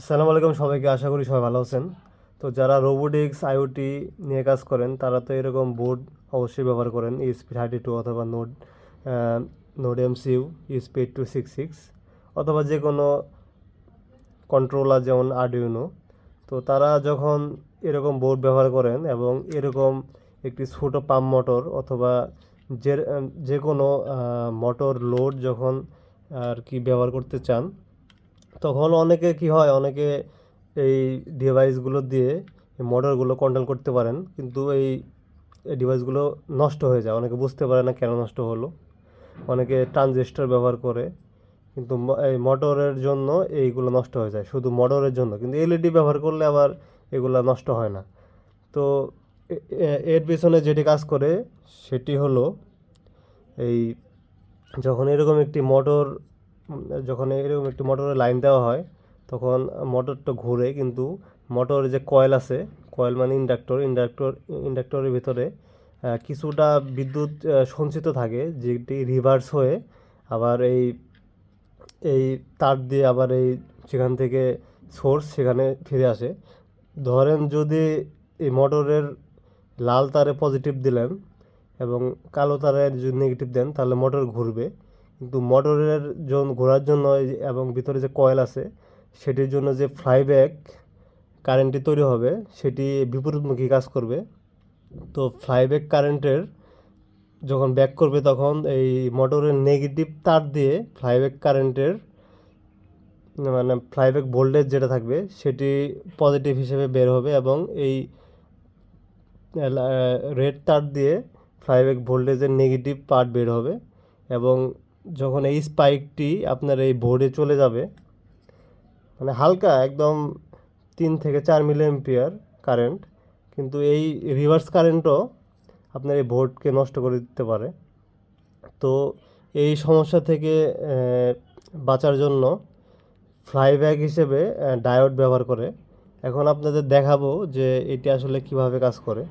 আসসালামু আলাইকুম সবাইকে, আশা করি সবাই ভালো আছেন। তো যারা রোবোটিক্স, আইওটি নিয়ে কাজ করেন, তারা তো এরকম বোর্ড অবশ্যই ব্যবহার করেন ইএসপি থার্টি টু অথবা node node MCU ESP eight two six six অথবা যে কোনো কন্ট্রোলার যেমন আরডিউনো তো তারা যখন এরকম বোর্ড ব্যবহার করেন এবং এরকম একটি ছোটো পাম্প মোটর অথবা যে যে কোনো মোটর লোড যখন আর কি ব্যবহার করতে চান তখন অনেকে কি হয়, অনেকে এই ডিভাইসগুলো দিয়ে মোটরগুলো কন্ট্রোল করতে পারেন, কিন্তু এই ডিভাইসগুলো নষ্ট হয়ে যায়। অনেকে বুঝতে পারে না কেন নষ্ট হলো। অনেকে ট্রানজিস্টর ব্যবহার করে, কিন্তু এই মোটরের জন্য এইগুলো নষ্ট হয়ে যায়। শুধু মোটরের জন্য, কিন্তু এলইডি ব্যবহার করলে আবার এগুলো নষ্ট হয় না। তো এর পিছনে যেটি কাজ করে, সেটি হলো এই যখন এরকম একটি মোটর যখন এরকম একটি মোটরের লাইন দেওয়া হয়, তখন মোটরটা ঘুরে কিন্তু মোটরের যে কয়েল আছে, কয়েল মানে ইন্ডাক্টর ইন্ডাক্টর, ইন্ডাক্টরের ভিতরে কিছুটা বিদ্যুৎ সঞ্চিত থাকে, যেটি রিভার্স হয়ে আবার এই এই তার দিয়ে আবার এই সেখান থেকে সোর্স সেখানে ফিরে আসে। ধরেন যদি এই মোটরের লাল তারে পজিটিভ দিলেন এবং কালো তারের যদি নেগেটিভ দেন, তাহলে মোটর ঘুরবে। কিন্তু মোটরের জন্য ঘোরার জন্য এবং ভিতরে যে কয়েল আছে, সেটির জন্য যে ফ্লাইব্যাক কারেন্টটি তৈরি হবে, সেটি বিপরীতমুখী কাজ করবে। তো ফ্লাইব্যাক কারেন্টের যখন ব্যাক করবে তখন এই মোটরের নেগেটিভ তার দিয়ে ফ্লাইব্যাক কারেন্টের মানে ফ্লাইব্যাক ভোল্টেজ যেটা থাকবে, সেটি পজিটিভ হিসেবে বের হবে এবং এই রেড তার দিয়ে ফ্লাইব্যাক ভোল্টেজের নেগেটিভ পার্ট বের হবে এবং যখন এই স্পাইকটি আপনার এই বোর্ডে চলে যাবে মানে হালকা একদম তিন থেকে চার মিলি কারেন্ট কিন্তু এই রিভার্স কারেন্টও আপনার এই বোর্ডকে নষ্ট করে দিতে পারে। তো এই সমস্যা থেকে বাঁচার জন্য ফ্লাইব্যাক হিসেবে ডায়োড ব্যবহার করে। এখন আপনাদের দেখাবো যে এটি আসলে কীভাবে কাজ করে।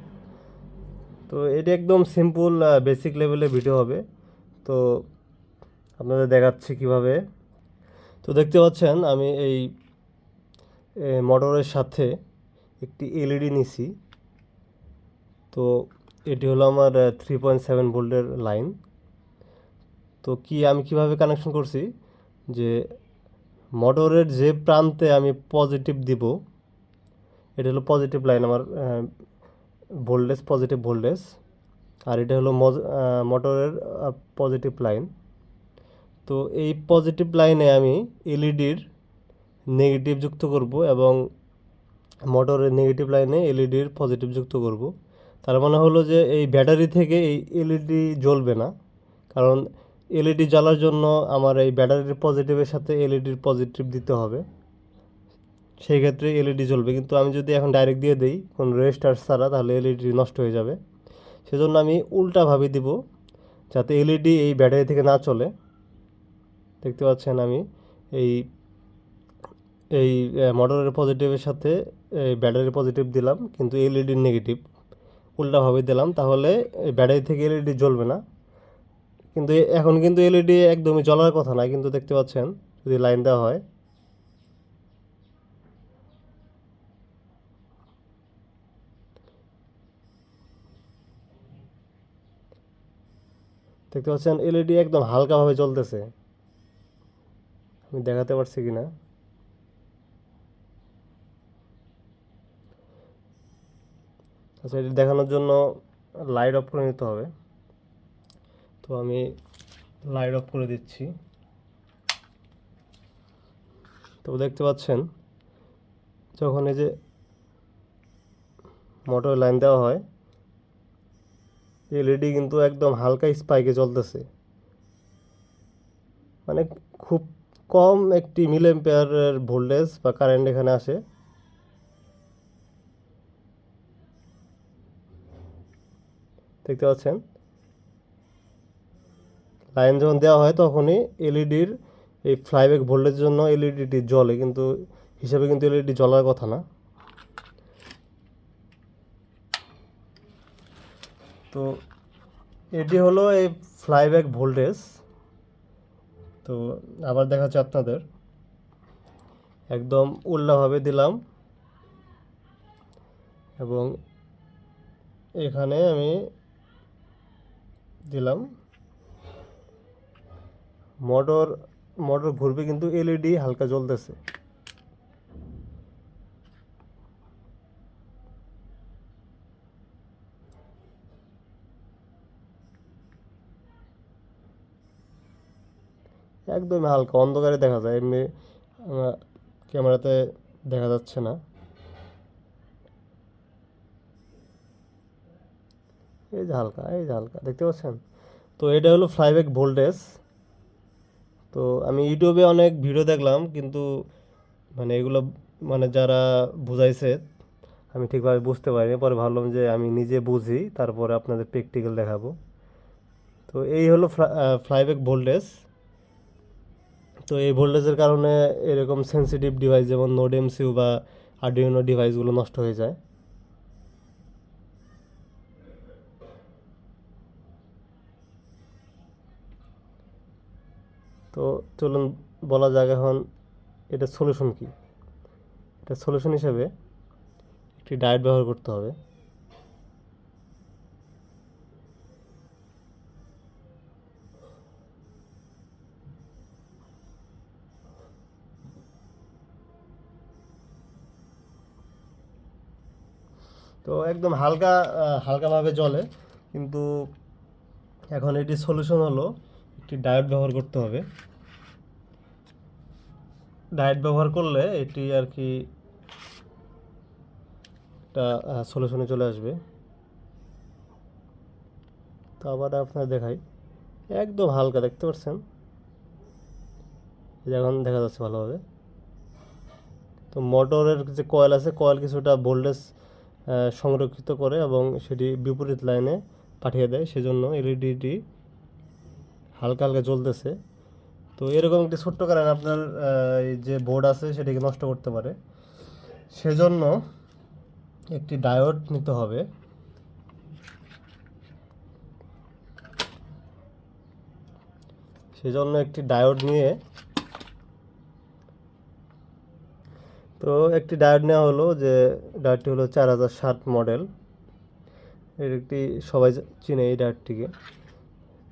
তো এটি একদম সিম্পল বেসিক লেভেলের ভিডিও হবে। তো আপনাদের দেখাচ্ছি কীভাবে। তো দেখতে পাচ্ছেন, আমি এই মোটরের সাথে একটি এলইডি নিছি। তো এটি হলো আমার থ্রি পয়েন্ট সেভেন ভোল্টের লাইন। তো কি আমি কীভাবে কানেকশন করছি? যে মোটরের যে প্রান্তে আমি পজিটিভ দিব, এটা হলো পজিটিভ লাইন আমার ভোল্টেজ পজিটিভ ভোল্টেজ আর এটা হলো মোটরের পজিটিভ লাইন তো এই পজিটিভ লাইনে আমি এলইডির নেগেটিভ যুক্ত করব এবং মোটরের নেগেটিভ লাইনে এলইডির পজিটিভ যুক্ত করব। তার মানে হলো যে এই ব্যাটারি থেকে এই এলইডি জ্বলবে না। কারণ এলইডি জ্বালার জন্য আমার এই ব্যাটারির পজিটিভের সাথে এলইডির পজিটিভ দিতে হবে। সেই ক্ষেত্রে এলইডি জ্বলবে। কিন্তু আমি যদি এখন ডাইরেক্ট দিয়ে দিই, কোনো রেজিস্টার ছাড়া, তাহলে এলইডি নষ্ট হয়ে যাবে। সেজন্য আমি উল্টাভাবে দিব, যাতে এলইডি এই ব্যাটারি থেকে না চলে। দেখতে পাচ্ছেন আমি, এই এই মোটরের পজিটিভের সাথে এই ব্যাটারির পজিটিভ দিলাম, কিন্তু এলইডির নেগেটিভ উল্টাভাবে দিলাম, তাহলে ব্যাটারি থেকে এলইডি জ্বলবে না। কিন্তু এখন কিন্তু এলইডি একদমই জ্বলার কথা না, কিন্তু দেখতে পাচ্ছেন, যদি লাইন দেওয়া হয়। দেখতে পাচ্ছেন এলইডি একদম হালকাভাবে জ্বলতেছে। আমি দেখাতে পারছি কি না আচ্ছা এটি দেখানোর জন্য লাইট অফ করে নিতে হবে। তো আমি লাইট অফ করে দিচ্ছি। তো দেখতে পাচ্ছেন, যখন এই যে মোটর লাইন দেওয়া হয় এলইডি কিন্তু একদম হালকা স্পাইকে চলতেছে মানে খুব কম একটি মিলি এম্পিয়ারের ভোল্টেজ বা কারেন্ট এখানে আসে। দেখতে পাচ্ছেন? লাইন যখন দেওয়া হয় তখনই এলইডির এই ফ্লাইব্যাক ভোল্টেজের জন্য এলইডিটি জ্বলে, কিন্তু হিসাবে কিন্তু এলইডি জ্বলার কথা না। তো এটি হলো এই ফ্লাইব্যাক ভোল্টেজ। তো আবার দেখা দেখাচ্ছি আপনাদের। একদম উল্লাভাবে দিলাম। এবং এখানে আমি দিলাম। মোটর মোটর ঘুরবে কিন্তু এলইডি হালকা জ্বলতেছে। একদম হালকা, অন্ধকারে দেখা যায়, এমনি ক্যামেরাতে দেখা যাচ্ছে না। এই যে হালকা, এই যে হালকা, দেখতে পাচ্ছেন? তো এটা হলো ফ্লাইব্যাক ভোল্টেজ তো আমি ইউটিউবে অনেক ভিডিও দেখলাম, কিন্তু মানে এগুলো মানে যারা বুঝাইছে, আমি ঠিকভাবে বুঝতে পারিনি। পরে ভাবলাম যে আমি নিজে বুঝি, তারপরে আপনাদের প্র্যাকটিক্যাল দেখাবো। তো এই হলো ফ্লাইব্যাক ভোল্টেজ তো এই ভোল্টেজের কারণে এরকম সেন্সিটিভ ডিভাইস যেমন নোড এমসিউ বা আর্ডিনো ডিভাইসগুলো নষ্ট হয়ে যায়। তো চলুন বলা যাক এখন এটা সলিউশন কি? এটা সলিউশন হিসেবে একটি ডায়েট ব্যবহার করতে হবে। তো একদম হালকা হালকাভাবে জ্বলে, কিন্তু এখন এটি সলিউশন হলো, একটি ডায়েট ব্যবহার করতে হবে। ডায়েট ব্যবহার করলে এটি আর কি একটা সলিউশনে চলে আসবে। তো আবার আপনার দেখাই। একদম হালকা, দেখতে পাচ্ছেন? এখন দেখা যাচ্ছে ভালোভাবে। তো মোটরের যে কয়েল আছে কয়েল কিছুটা ভোল্টেজ সংরক্ষিত করে এবং সেটি বিপরীত লাইনে পাঠিয়ে দেয়। সেজন্য এলইডিটি হালকা হালকা জ্বলতেছে। তো এরকম একটি ছোট্ট কারণ আপনার এই যে বোর্ড আছে সেটিকে নষ্ট করতে পারে। সেজন্য একটি ডায়োড নিতে হবে। সেজন্য একটি ডায়োড নিয়ে তো একটি ডায়োড নেওয়া হলো যে ডায়োডটি হলো চার হাজার ষাট মডেল। এর একটি সবাই চিনে এই ডায়োডটিকে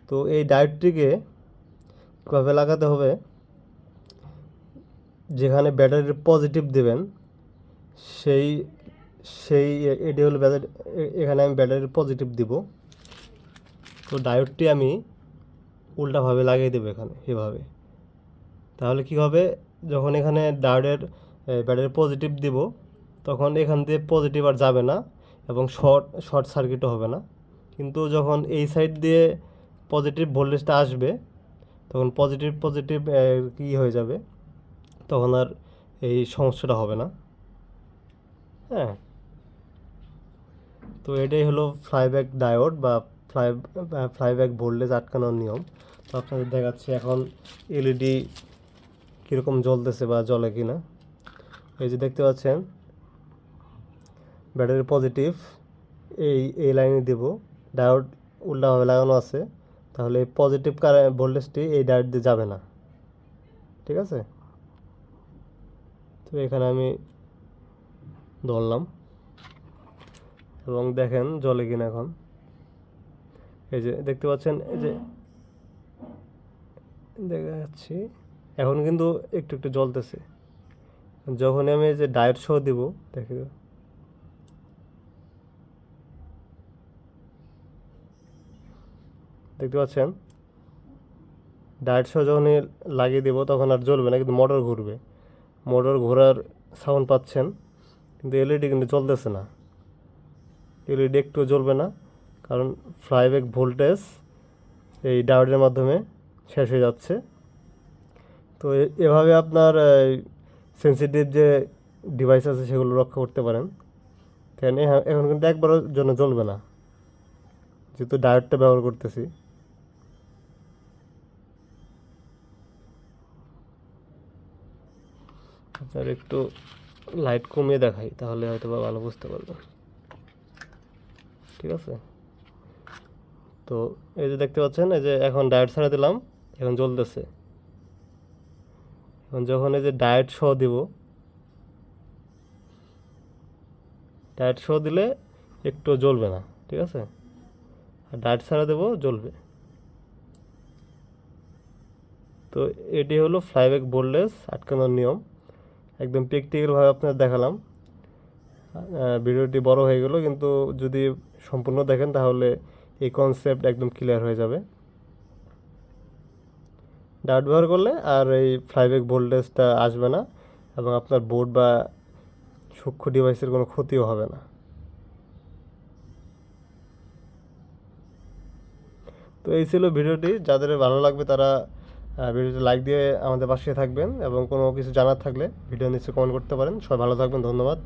তো এই ডায়োডটিকে কীভাবে লাগাতে হবে? যেখানে ব্যাটারির পজিটিভ দেবেন, সেই সেই, এটি হলো ব্যাটারি, এখানে আমি ব্যাটারির পজিটিভ দিব। তো ডায়োডটি আমি উল্টাভাবে লাগিয়ে দেবো এখানে, এভাবে। তাহলে কি হবে? যখন এখানে ডায়োডের ব্যাটারি পজিটিভ দিব, তখন এখান দিয়ে পজিটিভ আর যাবে না এবং শর্ট শর্ট সার্কিটও হবে না। কিন্তু যখন এই সাইড দিয়ে পজিটিভ ভোল্টেজটা আসবে, তখন পজিটিভ পজিটিভ কি হয়ে যাবে? তখন আর এই সমস্যাটা হবে না। হ্যাঁ। তো এটাই হলো ফ্লাইব্যাক ডায়োড বা ফ্লাই ফ্লাইব্যাক ভোল্টেজ আটকানোর নিয়ম। তো আপনাদের দেখাচ্ছি এখন এলইডি কীরকম জ্বলতেছে বা জ্বলে কি না এই যে দেখতে পাচ্ছেন ব্যাটারি পজিটিভ এই এই লাইনে দেব। ডায়োড উল্টাভাবে লাগানো আছে তাহলে এই পজিটিভ কারেন্ট ভোল্টেজটি এই ডায়োড দিয়ে যাবে না। ঠিক আছে? তো এখানে আমি ধরলাম। এবং দেখেন জলে কিনা এখন। এই যে দেখতে পাচ্ছেন এই যে দেখা যাচ্ছি এখন কিন্তু একটু একটু জ্বলতেছে। যখনই আমি যে ডায়েট সহ দিব, দেখে দেখতে পাচ্ছেন? ডায়েট সহ যখনই লাগিয়ে দেবো, তখন আর জ্বলবে না, কিন্তু মোটর ঘুরবে। মোটর ঘোরার সাউন্ড পাচ্ছেন, কিন্তু এলইডি কিন্তু চলতেছে না। এলইডি একটু জ্বলবে না, কারণ ফ্লাইব্যাক ভোল্টেজ এই ডায়োডের মাধ্যমে শেষ হয়ে যাচ্ছে। তো এভাবে আপনার সেন্সিটিভ যে ডিভাইস আছে সেগুলো রক্ষা করতে পারেন। কেন এখন কিন্তু একবারের জন্য জ্বলবে না। যেহেতু ডায়োডটা ব্যবহার করতেছি। আপনার একটু লাইট কমিয়ে দেখাই, তাহলে হয়তো বা ভালো বুঝতে পারবেন ঠিক আছে? তো এই যে দেখতে পাচ্ছেন, এই যে এখন ডায়েট ছাড়া দিলাম, এখন জ্বলতেছে। যখন এই যে ডায়েট সহ দিব ডায়েট সহ দিলে একটু জ্বলবে না, ঠিক আছে? আর ডায়েট ছাড়া দেবো, জ্বলবে। তো এটি হলো ফ্লাইব্যাক বোল্ডেস আটকানোর নিয়ম। একদম প্র্যাকটিক্যালভাবে আপনার দেখালাম। ভিডিওটি বড় হয়ে গেল, কিন্তু যদি সম্পূর্ণ দেখেন তাহলে এই কনসেপ্ট একদম ক্লিয়ার হয়ে যাবে। ডাট ব্যবহার করলে আর এই ফ্লাইব্যাক ভোল্টেজটা আসবে না এবং আপনার বোর্ড বা সূক্ষ্ম ডিভাইসের কোনো ক্ষতিও হবে না। তো এই ছিল ভিডিওটি। যাদের ভালো লাগবে তারা ভিডিওটি লাইক দিয়ে আমাদের পাশে থাকবেন এবং কোনো কিছু জানার থাকলে ভিডিও নিচে কমেন্ট করতে পারেন। সবাই ভালো থাকবেন, ধন্যবাদ।